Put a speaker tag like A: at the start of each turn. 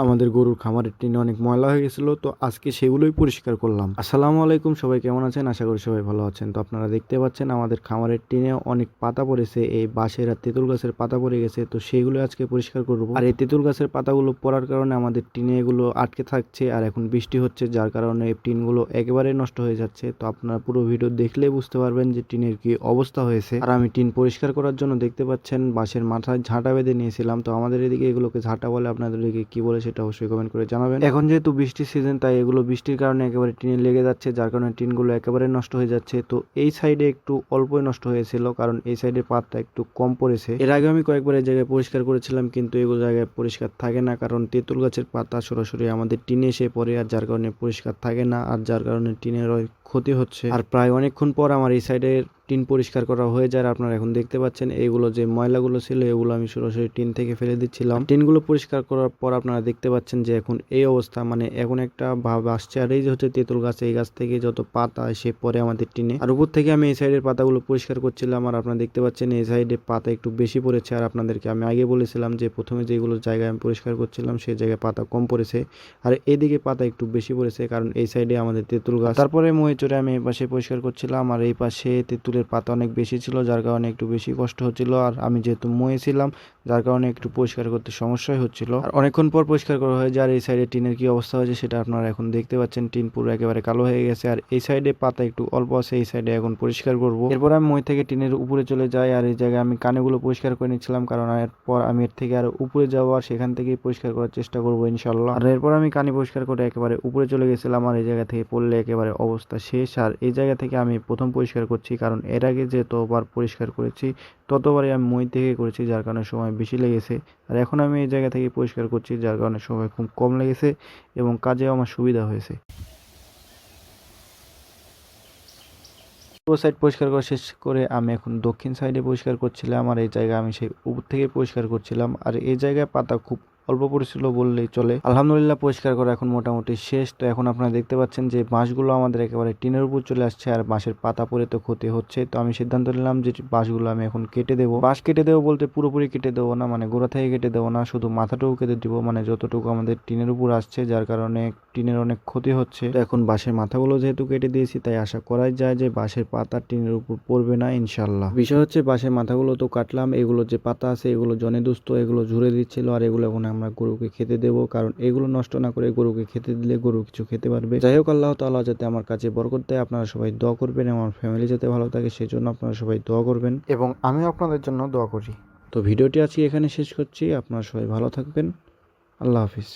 A: আমাদের গরুর খামারের টিনে অনেক ময়লা হয়ে গেছিল, তো আজকে সেগুলোই পরিষ্কার করলাম। আসসালামু আলাইকুম, সবাই কেমন আছেন? আশা করি সবাই ভালো আছেন। তো আপনারা দেখতে পাচ্ছেন, আমাদের খামারের টিনে অনেক পাতা পড়েছে, এই বাঁশের আর তেঁতুল গাছের পাতা পড়ে গেছে, তো সেগুলো আজকে পরিষ্কার করব। আর এই তেঁতুল গাছের পাতাগুলো পড়ার কারণে আমাদের টিনে এগুলো আটকে থাকছে, আর এখন বৃষ্টি হচ্ছে, যার কারণে এই টিনগুলো একেবারে নষ্ট হয়ে যাচ্ছে। তো আপনারা পুরো ভিডিও দেখলে বুঝতে পারবেন যে টিনের কি অবস্থা হয়েছে। আর আমি টিন পরিষ্কার করার জন্য দেখতে পাচ্ছেন, বাঁশের মাথায় ঝাঁটা বেঁধে নিয়েছিলাম, তো আমাদের এদিকে এগুলোকে ঝাঁটা বলে আপনাদের এদিকে কি বলে সেটা অবশ্যই কমেন্ট করে জানাবেন। এখন যেহেতু বৃষ্টির সিজন তাই এগুলো বৃষ্টির কারণে একেবারে টিনে লেগে যাচ্ছে, যার কারণে টিনগুলো একেবারে নষ্ট হয়ে যাচ্ছে। তো এই সাইডে একটু অল্পই নষ্ট হয়েছিল, কারণ এই সাইডে পাতটা একটু কম পড়েছে। এর আগে আমি কয়েকবার এই জায়গায় পরিষ্কার করেছিলাম, কিন্তু এগুলো জায়গায় পরিষ্কার থাকে না, কারণ তেঁতুল গাছের পাতা সরাসরি আমাদের টিনে এসে পড়ে, আর যার কারণে পরিষ্কার থাকে না, আর যার কারণে টিনের ক্ষতি হচ্ছে। আর প্রায় অনেকক্ষণ পর আমার এই সাইডের টিন পরিষ্কার করা হয়ে যায়। আপনারা এখন দেখতে পাচ্ছেন, এইগুলো যে ময়লাগুলো ছিল, এগুলো আমি সরাসরি টিন থেকে ফেলে দিচ্ছিলাম। টিনগুলো পরিষ্কার করার পর আপনারা দেখতে পাচ্ছেন যে এখন এই অবস্থা মানে এখন একটা ভাব আসছে। আর এই যে হচ্ছে তেঁতুল গাছ, এই গাছ থেকে যত পাতা এসে পরে আমাদের টিনে। আর উপর থেকে আমি এই সাইডের পাতাগুলো পরিষ্কার করছিলাম। আর আপনারা দেখতে পাচ্ছেন এই সাইডে পাতা একটু বেশি পড়েছে। আর আপনাদেরকে আমি আগে বলেছিলাম যে প্রথমে যেগুলো জায়গায় আমি পরিষ্কার করছিলাম, সেই জায়গায় পাতা কম পড়েছে। আর এদিকে পাতা একটু বেশি পড়েছে, কারণ এই সাইডে আমাদের তেঁতুল গাছ। তারপরে মহে চড়ে আমি এই পাশে পরিষ্কার করছিলাম। আর এই পাশে তেঁতুলের পাতা অনেক বেশি ছিল, যার কারণে একটু বেশি কষ্ট হচ্ছিল। আর আমি যেহেতু মহে ছিলাম, যার কারণে একটু পরিষ্কার করতে সমস্যাই হচ্ছিল। আর অনেকক্ষণ পর পরিষ্কার করা হয়ে যায়, আর এই সাইডে টিনের কি অবস্থা হয়েছে সেটা আপনারা এখন দেখতে পাচ্ছেন। টিন পুরো একেবারে কালো হয়ে গেছে, আর এই সাইডে পাতা একটু অল্প আছে, এই সাইডে এখন পরিষ্কার করব। এরপর আমি মই থেকে টিনের উপরে চলে যাই, আর এই জায়গায় আমি কানেগুলো পরিষ্কার করে নিচ্ছিলাম, কারণ এরপর আমি এর থেকে আর উপরে যাব, আর সেখান থেকেই পরিষ্কার করার চেষ্টা করব ইনশাল্লাহ আর এরপর আমি কানে পরিষ্কার করে একেবারে উপরে চলে গেছিলাম, আর এই জায়গা থেকে পড়লে একেবারে অবস্থা শেষ। আর এই জায়গা থেকে আমি প্রথম পরিষ্কার করছি, কারণ এর আগে যে পরিষ্কার করেছি, ততবারই আমি মই থেকে করেছি, যার কারণে সময় বেশি লেগেছে। আর এখন আমি এই জায়গা থেকে পরিষ্কার করছি, যার কারণে সময় খুব কম লেগেছে এবং কাজেও আমার সুবিধা হয়েছে। পূর্ব সাইড পরিষ্কার করা শেষ করে আমি এখন দক্ষিণ সাইডে পরিষ্কার করছিলাম, আর এই জায়গা আমি সেই উপর থেকে পরিষ্কার করছিলাম। আর এই জায়গায় পাতা খুব অল্প পড়েছিল বললেই চলে। আলহামদুলিল্লাহ, পরিষ্কার করা এখন মোটামুটি শেষ। তো এখন আপনারা দেখতে পাচ্ছেন যে বাঁশগুলো আমাদের একেবারে টিনের উপর চলে আসছে আর বাঁশের পাতা পরে তো ক্ষতি হচ্ছে। তো আমি সিদ্ধান্ত নিলাম যে বাঁশগুলো আমি এখন কেটে দেবো। বাঁশ কেটে দেবো বলতে পুরোপুরি কেটে দেবো না মানে গোড়া থেকে কেটে দেবো না, শুধু মাথাটুকু কেটে দিব মানে যতটুকু আমাদের টিনের উপর আসছে, যার কারণে টিনের অনেক ক্ষতি হচ্ছে। তো এখন বাঁশের মাথাগুলো যেহেতু কেটে দিয়েছি, তাই আশা করাই যায় যে বাঁশের পাতা টিনের উপর পড়বে না ইনশাল্লাহ বিষয় হচ্ছে, বাঁশের মাথাগুলো তো কাটলাম, এগুলো যে পাতা আছে, এগুলো জনে দুস্থ এগুলো ঝুরে দিচ্ছিল, আর এগুলো এখন আমরা গরুকে খেতে দেব কারণ এগুলো নষ্ট না করে গরুকে খেতে দিলে গরু কিছু খেতে পারবে। যাই হোক আল্লাহ তাআলা যাতে আমার কাছে বরকত দেয় আপনারা সবাই দোয়া করবেন আমার ফ্যামিলি যাতে ভালো থাকে সেই জন্য আপনারা সবাই দোয়া করবেন। এবং আমিও আপনাদের জন্য দোয়া করি। তো ভিডিওটি আজকে এখানে শেষ করছি আপনারা সবাই ভালো থাকবেন। আল্লাহ হাফিজ।